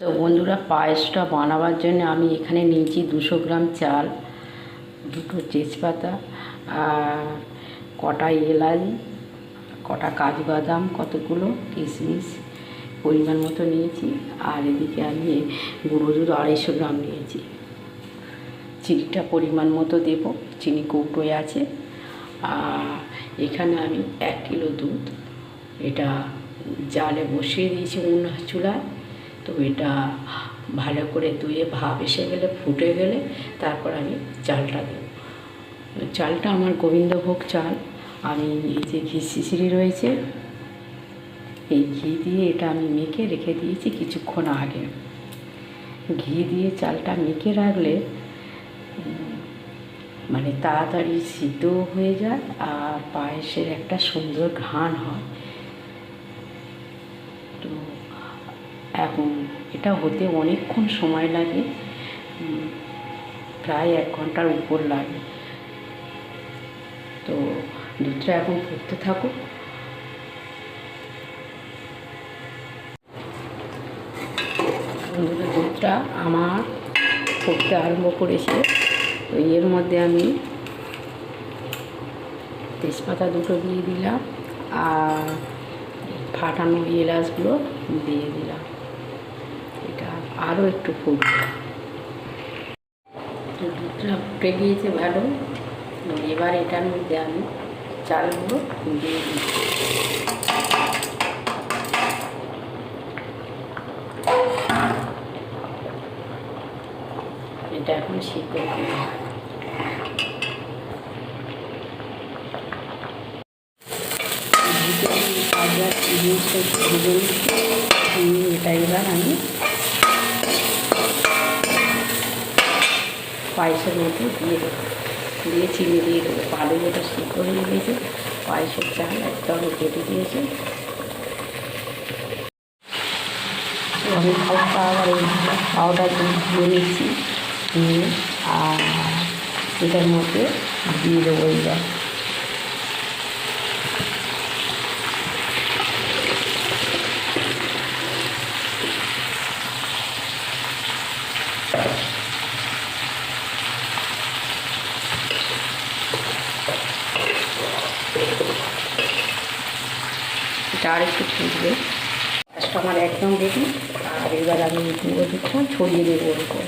তো বন্ধুরা পায়েসটা বানাবার জন্য আমি এখানে নিয়েছি দুশো গ্রাম চাল, দুটো তেজপাতা, আর কটা এলাচ, কটা কাজু বাদাম কতগুলো কিশমিশ পরিমাণ মতো নিয়েছি। আর এদিকে আমি গুঁড়ো দুধ আড়াইশো গ্রাম নিয়েছি। চিনিটা পরিমাণ মতো দেব, চিনি কৌটোয় আছে। আর এখানে আমি এক কিলো দুধ, এটা জালে বসিয়ে দিয়েছি উনুন চুলায়। তো এটা ভালো করে ধুয়ে ভাপ এসে গেলে, ফুটে গেলে তারপর আমি চালটা দেব। চালটা আমার গোবিন্দভোগ চাল। আমি এই যে ঘি শিশিরি রয়েছে, এই ঘি দিয়ে এটা আমি মেখে রেখে দিয়েছি কিছুক্ষণ আগে। ঘি দিয়ে চালটা মেখে রাখলে মানে তাড়াতাড়ি সিদ্ধও হয়ে যায় আর পায়েসের একটা সুন্দর ঘ্রাণ হয়। তো এখন এটা হতে অনেকক্ষণ সময় লাগে প্রায় এক ঘণ্টার উপর লাগে। তো দুধটা এখন ফুটতে থাকুক। দুধটা আমার ফুটতে আরম্ভ করেছে। তো এর মধ্যে আমি তেজপাতা দুটো দিয়ে দিলাম আর ফাটানো এলাচগুলো দিয়ে দিলাম। আরও একটু ফুটবে দুধটা ফুটে গিয়েছে ভালো এবার এটার মধ্যে আমি চালগুলো দিয়ে দিচ্ছি। এটা এখন সিদ্ধ নিচ্ছি এটা এবার আমি পায়েসের মধ্যে দিয়ে দেবো। দিয়ে চিনি দিয়ে দেবো। আলু যেটা সিদ্ধ হয়ে গেছে পায়েসের চাল একদম কেটে দিয়েছে। আমি হালকা আবার এই পাউডার দুধ দিয়ে নিচ্ছি আর এটার মধ্যে দিয়ে দেবো এবার এটা আর একটু ফুটবে। আমার একদম রেডি আর এবার আমি ছড়িয়ে দেবো ওর উপর